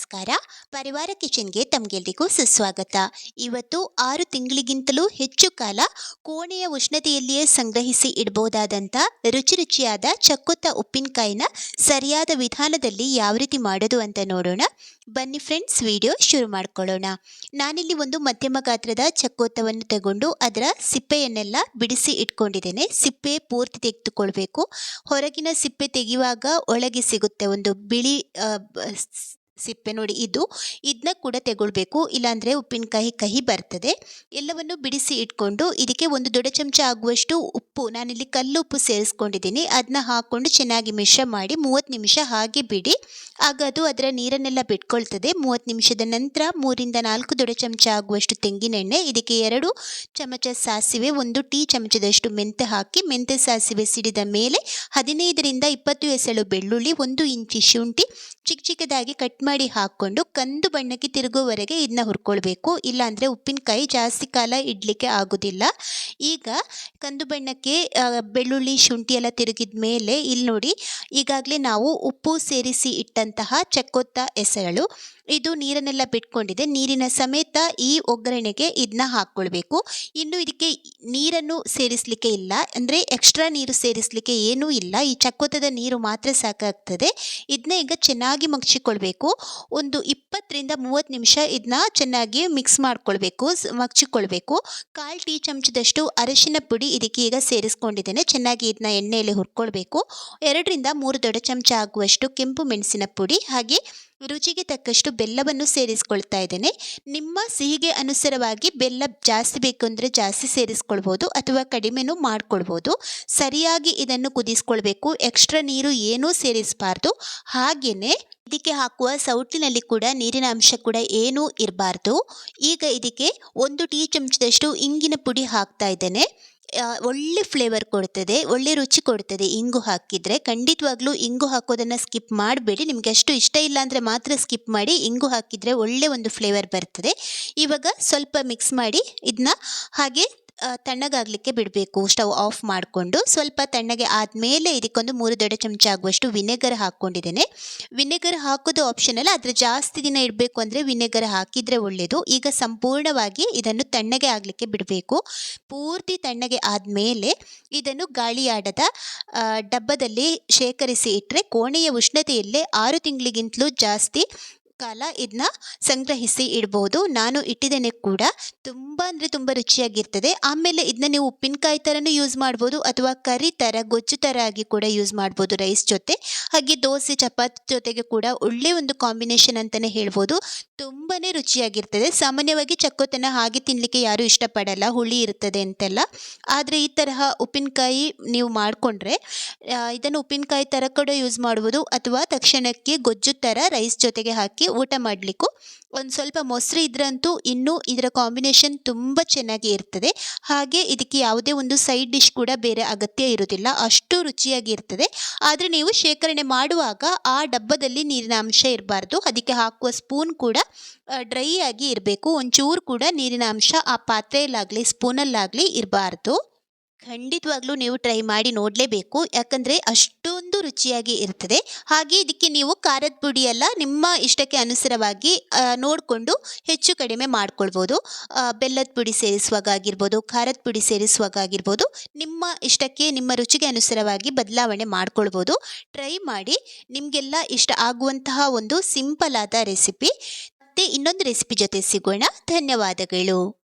ನಮಸ್ಕಾರ. ಪರಿವಾರ ಕಿಚನ್ಗೆ ತಮಗೆಲ್ರಿಗೂ ಸುಸ್ವಾಗತ. ಇವತ್ತು ಆರು ತಿಂಗಳಿಗಿಂತಲೂ ಹೆಚ್ಚು ಕಾಲ ಕೋಣೆಯ ಉಷ್ಣತೆಯಲ್ಲಿಯೇ ಸಂಗ್ರಹಿಸಿ ಇಡಬಹುದಾದಂಥ ರುಚಿ ರುಚಿಯಾದ ಚಕ್ಕೊತ್ತ ಉಪ್ಪಿನಕಾಯಿನ ಸರಿಯಾದ ವಿಧಾನದಲ್ಲಿ ಯಾವ ರೀತಿ ಮಾಡೋದು ಅಂತ ನೋಡೋಣ. ಬನ್ನಿ ಫ್ರೆಂಡ್ಸ್, ವಿಡಿಯೋ ಶುರು ಮಾಡ್ಕೊಳ್ಳೋಣ. ನಾನಿಲ್ಲಿ ಒಂದು ಮಧ್ಯಮ ಗಾತ್ರದ ಚಕ್ಕೋತ್ತವನ್ನು ತಗೊಂಡು ಅದರ ಸಿಪ್ಪೆಯನ್ನೆಲ್ಲ ಬಿಡಿಸಿ ಇಟ್ಕೊಂಡಿದ್ದೇನೆ. ಸಿಪ್ಪೆ ಪೂರ್ತಿ ತೆಗೆದುಕೊಳ್ಬೇಕು. ಹೊರಗಿನ ಸಿಪ್ಪೆ ತೆಗೆಯುವಾಗ ಒಳಗೆ ಸಿಗುತ್ತೆ ಒಂದು ಬಿಳಿ ಸಿಪ್ಪೆ ನೋಡಿ ಇದು. ಇದನ್ನ ಕೂಡ ತೆಗೊಳ್ಬೇಕು. ಇಲ್ಲಾಂದರೆ ಉಪ್ಪಿನಕಾಯಿ ಕಹಿ ಬರ್ತದೆ. ಎಲ್ಲವನ್ನು ಬಿಡಿಸಿ ಇಟ್ಕೊಂಡು ಇದಕ್ಕೆ ಒಂದು ದೊಡ್ಡ ಚಮಚ ಆಗುವಷ್ಟು ಉಪ್ಪು, ನಾನಿಲ್ಲಿ ಕಲ್ಲುಪ್ಪು ಸೇರಿಸ್ಕೊಂಡಿದ್ದೀನಿ. ಅದನ್ನ ಹಾಕ್ಕೊಂಡು ಚೆನ್ನಾಗಿ ಮಿಶ್ರ ಮಾಡಿ ಮೂವತ್ತು ನಿಮಿಷ ಹಾಗೆ ಬಿಡಿ. ಆಗ ಅದು ಅದರ ನೀರನ್ನೆಲ್ಲ ಬಿಟ್ಕೊಳ್ತದೆ. ಮೂವತ್ತು ನಿಮಿಷದ ನಂತರ ಮೂರಿಂದ ನಾಲ್ಕು ದೊಡ್ಡ ಚಮಚ ಆಗುವಷ್ಟು ತೆಂಗಿನೆಣ್ಣೆ, ಇದಕ್ಕೆ ಎರಡು ಚಮಚ ಸಾಸಿವೆ, ಒಂದು ಟೀ ಚಮಚದಷ್ಟು ಮೆಂತೆ ಹಾಕಿ ಮೆಂತೆ ಸಾಸಿವೆ ಸಿಡಿದ ಮೇಲೆ ಹದಿನೈದರಿಂದ ಇಪ್ಪತ್ತು ಎಸಳು ಬೆಳ್ಳುಳ್ಳಿ, ಒಂದು ಇಂಚಿ ಶುಂಠಿ ಚಿಕ್ಕ ಚಿಕ್ಕದಾಗಿ ಕಟ್ ಹಾಕ್ಕೊಂಡು ಕಂದು ಬಣ್ಣಕ್ಕೆ ತಿರುಗುವವರೆಗೆ ಇದನ್ನ ಹುರ್ಕೊಳ್ಬೇಕು. ಇಲ್ಲಾಂದರೆ ಉಪ್ಪಿನಕಾಯಿ ಜಾಸ್ತಿ ಕಾಲ ಇಡಲಿಕ್ಕೆ ಆಗೋದಿಲ್ಲ. ಈಗ ಕಂದು ಬಣ್ಣಕ್ಕೆ ಬೆಳ್ಳುಳ್ಳಿ, ಶುಂಠಿ ಎಲ್ಲ ತಿರುಗಿದ ಮೇಲೆ ಇಲ್ಲಿ ನೋಡಿ ಈಗಾಗಲೇ ನಾವು ಉಪ್ಪು ಸೇರಿಸಿ ಇಟ್ಟಂತಹ ಚಕ್ಕೊತ್ತ ಎಸಳು ಇದು ನೀರನ್ನೆಲ್ಲ ಬಿಟ್ಕೊಂಡಿದೆ. ನೀರಿನ ಸಮೇತ ಈ ಒಗ್ಗರಣೆಗೆ ಇದನ್ನ ಹಾಕ್ಕೊಳ್ಬೇಕು. ಇನ್ನು ಇದಕ್ಕೆ ನೀರನ್ನು ಸೇರಿಸಲಿಕ್ಕೆ ಇಲ್ಲ. ಅಂದರೆ ಎಕ್ಸ್ಟ್ರಾ ನೀರು ಸೇರಿಸಲಿಕ್ಕೆ ಏನೂ ಇಲ್ಲ. ಈ ಚಕ್ಕೊತ್ತದ ನೀರು ಮಾತ್ರ ಸಾಕಾಗ್ತದೆ. ಇದನ್ನ ಈಗ ಚೆನ್ನಾಗಿ ಮಗ್ಚಿಕೊಳ್ಬೇಕು. ಒಂದು ಇಪ್ಪತ್ತರಿಂದ ಮೂವತ್ತು ನಿಮಿಷ ಇದನ್ನ ಚೆನ್ನಾಗಿ ಮಿಕ್ಸ್ ಮಾಡ್ಕೊಳ್ಬೇಕು. ಮಗ್ಚಿಕೊಳ್ಬೇಕು. ಕಾಲು ಟೀ ಚಮಚದಷ್ಟು ಅರಶಿನ ಪುಡಿ ಇದಕ್ಕೆ ಈಗ ಸೇರಿಸ್ಕೊಂಡಿದ್ದೇನೆ. ಚೆನ್ನಾಗಿ ಇದನ್ನ ಎಣ್ಣೆಯಲ್ಲಿ ಹುರ್ಕೊಳ್ಬೇಕು. ಎರಡರಿಂದ ಮೂರು ದೊಡ್ಡ ಚಮಚ ಆಗುವಷ್ಟು ಕೆಂಪು ಮೆಣಸಿನ ಪುಡಿ ಹಾಗೆ ರುಚಿಗೆ ತಕ್ಕಷ್ಟು ಬೆಲ್ಲವನ್ನು ಸೇರಿಸ್ಕೊಳ್ತಾ ಇದ್ದೇನೆ. ನಿಮ್ಮ ಸಿಹಿಗೆ ಅನುಸಾರವಾಗಿ ಬೆಲ್ಲ ಜಾಸ್ತಿ ಬೇಕು ಅಂದರೆ ಜಾಸ್ತಿ ಸೇರಿಸ್ಕೊಳ್ಬೋದು ಅಥವಾ ಕಡಿಮೆನೂ ಮಾಡ್ಕೊಳ್ಬೋದು. ಸರಿಯಾಗಿ ಇದನ್ನು ಕುದಿಸ್ಕೊಳ್ಬೇಕು. ಎಕ್ಸ್ಟ್ರಾ ನೀರು ಏನೂ ಸೇರಿಸಬಾರ್ದು. ಹಾಗೆಯೇ ಇದಕ್ಕೆ ಹಾಕುವ ಸೌಟಿನಲ್ಲಿ ಕೂಡ ನೀರಿನ ಅಂಶ ಕೂಡ ಏನೂ ಇರಬಾರ್ದು. ಈಗ ಇದಕ್ಕೆ ಒಂದು ಟೀ ಚಮಚದಷ್ಟು ಇಂಗಿನ ಪುಡಿ ಹಾಕ್ತಾ ಇದ್ದೇನೆ. ಒಳ್ಳೆ ಫ್ಲೇವರ್ ಕೊಡ್ತದೆ, ಒಳ್ಳೆ ರುಚಿ ಕೊಡ್ತದೆ ಇಂಗು ಹಾಕಿದರೆ. ಖಂಡಿತವಾಗ್ಲೂ ಇಂಗು ಹಾಕೋದನ್ನು ಸ್ಕಿಪ್ ಮಾಡಬೇಡಿ. ನಿಮಗೆ ಅಷ್ಟು ಇಷ್ಟ ಇಲ್ಲ ಅಂದರೆ ಮಾತ್ರ ಸ್ಕಿಪ್ ಮಾಡಿ ಇಂಗು ಹಾಕಿದರೆ ಒಳ್ಳೆ ಒಂದು ಫ್ಲೇವರ್ ಬರ್ತದೆ. ಇವಾಗ ಸ್ವಲ್ಪ ಮಿಕ್ಸ್ ಮಾಡಿ ಇದನ್ನ ಹಾಗೆ ತಣ್ಣಗಾಗಲಿಕ್ಕೆ ಬಿಡಬೇಕು. ಸ್ಟವ್ ಆಫ್ ಮಾಡಿಕೊಂಡು ಸ್ವಲ್ಪ ತಣ್ಣಗೆ ಆದಮೇಲೆ ಇದಕ್ಕೊಂದು ಮೂರು ದೊಡ್ಡ ಚಮಚ ಆಗುವಷ್ಟು ವಿನೆಗರ್ ಹಾಕ್ಕೊಂಡಿದ್ದೇನೆ. ವಿನೆಗರ್ ಹಾಕೋದು ಆಪ್ಷನಲ್ ಆದರೆ ಜಾಸ್ತಿ ದಿನ ಇಡಬೇಕು ಅಂದರೆ ವಿನೆಗರ್ ಹಾಕಿದರೆ ಒಳ್ಳೆಯದು ಈಗ ಸಂಪೂರ್ಣವಾಗಿ ಇದನ್ನು ತಣ್ಣಗೆ ಆಗಲಿಕ್ಕೆ ಬಿಡಬೇಕು. ಪೂರ್ತಿ ತಣ್ಣಗೆ ಆದಮೇಲೆ ಇದನ್ನು ಗಾಳಿಯಾಡದ ಡಬ್ಬದಲ್ಲಿ ಶೇಖರಿಸಿ ಇಟ್ಟರೆ ಕೋಣೆಯ ಉಷ್ಣತೆಯಲ್ಲೇ ಆರು ತಿಂಗಳಿಗಿಂತಲೂ ಜಾಸ್ತಿ ಕಾಲ ಇದನ್ನ ಸಂಗ್ರಹಿಸಿ ಇಡ್ಬೋದು. ನಾನು ಇಟ್ಟಿದ್ದೇನೆ ಕೂಡ ತುಂಬ ಅಂದರೆ ತುಂಬ ರುಚಿಯಾಗಿರ್ತದೆ. ಆಮೇಲೆ ಇದನ್ನ ನೀವು ಉಪ್ಪಿನಕಾಯಿ ಥರನೂ ಯೂಸ್ ಮಾಡ್ಬೋದು ಅಥವಾ ಕರಿ ಥರ ಗೊಜ್ಜು ಥರ ಆಗಿ ಕೂಡ ಯೂಸ್ ಮಾಡ್ಬೋದು ರೈಸ್ ಜೊತೆ. ಹಾಗೆ ದೋಸೆ, ಚಪಾತಿ ಜೊತೆಗೆ ಕೂಡ ಒಳ್ಳೆಯ ಒಂದು ಕಾಂಬಿನೇಷನ್ ಅಂತಲೇ ಹೇಳ್ಬೋದು. ತುಂಬಾ ರುಚಿಯಾಗಿರ್ತದೆ. ಸಾಮಾನ್ಯವಾಗಿ ಚಕ್ಕೋತನ ಹಾಗೆ ತಿನ್ನಲಿಕ್ಕೆ ಯಾರೂ ಇಷ್ಟಪಡಲ್ಲ. ಹುಳಿ ಇರ್ತದೆ ಅಂತೆಲ್ಲ. ಆದರೆ ಈ ತರಹ ಉಪ್ಪಿನಕಾಯಿ ನೀವು ಮಾಡಿಕೊಂಡ್ರೆ ಇದನ್ನು ಉಪ್ಪಿನಕಾಯಿ ಥರ ಕೂಡ ಯೂಸ್ ಮಾಡ್ಬೋದು. ಅಥವಾ ತಕ್ಷಣಕ್ಕೆ ಗೊಜ್ಜು ಥರ ರೈಸ್ ಜೊತೆಗೆ ಹಾಕಿ ಊಟ ಮಾಡಲಿಕ್ಕೂ. ಒಂದು ಸ್ವಲ್ಪ ಮೊಸರು ಇದ್ರಂತೂ ಇನ್ನೂ ಇದರ ಕಾಂಬಿನೇಷನ್ ತುಂಬ ಚೆನ್ನಾಗಿ ಇರ್ತದೆ. ಹಾಗೆ ಇದಕ್ಕೆ ಯಾವುದೇ ಒಂದು ಸೈಡ್ ಡಿಶ್ ಕೂಡ ಬೇರೆ ಅಗತ್ಯ ಇರೋದಿಲ್ಲ ಅಷ್ಟು ರುಚಿಯಾಗಿ ಇರ್ತದೆ. ಆದರೆ ನೀವು ಶೇಖರಣೆ ಮಾಡುವಾಗ ಆ ಡಬ್ಬದಲ್ಲಿ ನೀರಿನ ಅಂಶ ಇರಬಾರ್ದು. ಅದಕ್ಕೆ ಹಾಕುವ ಸ್ಪೂನ್ ಕೂಡ ಡ್ರೈ ಆಗಿ ಇರಬೇಕು. ಒಂಚೂರು ಕೂಡ ನೀರಿನ ಅಂಶ ಆ ಪಾತ್ರೆಯಲ್ಲಾಗಲಿ ಸ್ಪೂನಲ್ಲಾಗಲಿ ಇರಬಾರ್ದು. ಖಂಡಿತವಾಗ್ಲೂ ನೀವು ಟ್ರೈ ಮಾಡಿ ನೋಡಲೇಬೇಕು. ಯಾಕಂದರೆ ಅಷ್ಟೊಂದು ರುಚಿಯಾಗಿ ಇರ್ತದೆ. ಹಾಗೆ ಇದಕ್ಕೆ ನೀವು ಖಾರದ ಪುಡಿ ಎಲ್ಲ ನಿಮ್ಮ ಇಷ್ಟಕ್ಕೆ ಅನುಸಾರವಾಗಿ ನೋಡಿಕೊಂಡು ಹೆಚ್ಚು ಕಡಿಮೆ ಮಾಡ್ಕೊಳ್ಬೋದು. ಬೆಲ್ಲದ ಪುಡಿ ಸೇರಿಸುವಾಗ ಆಗಿರ್ಬೋದು ಖಾರದ ಪುಡಿ ಸೇರಿಸುವಾಗ ಆಗಿರ್ಬೋದು ನಿಮ್ಮ ಇಷ್ಟಕ್ಕೆ, ನಿಮ್ಮ ರುಚಿಗೆ ಅನುಸಾರವಾಗಿ ಬದಲಾವಣೆ ಮಾಡ್ಕೊಳ್ಬೋದು. ಟ್ರೈ ಮಾಡಿ, ನಿಮಗೆಲ್ಲ ಇಷ್ಟ ಆಗುವಂತಹ ಒಂದು ಸಿಂಪಲ್ ಆದ ರೆಸಿಪಿ ಮತ್ತೆ ಇನ್ನೊಂದು ರೆಸಿಪಿ ಜೊತೆ ಸಿಗೋಣ. ಧನ್ಯವಾದಗಳು.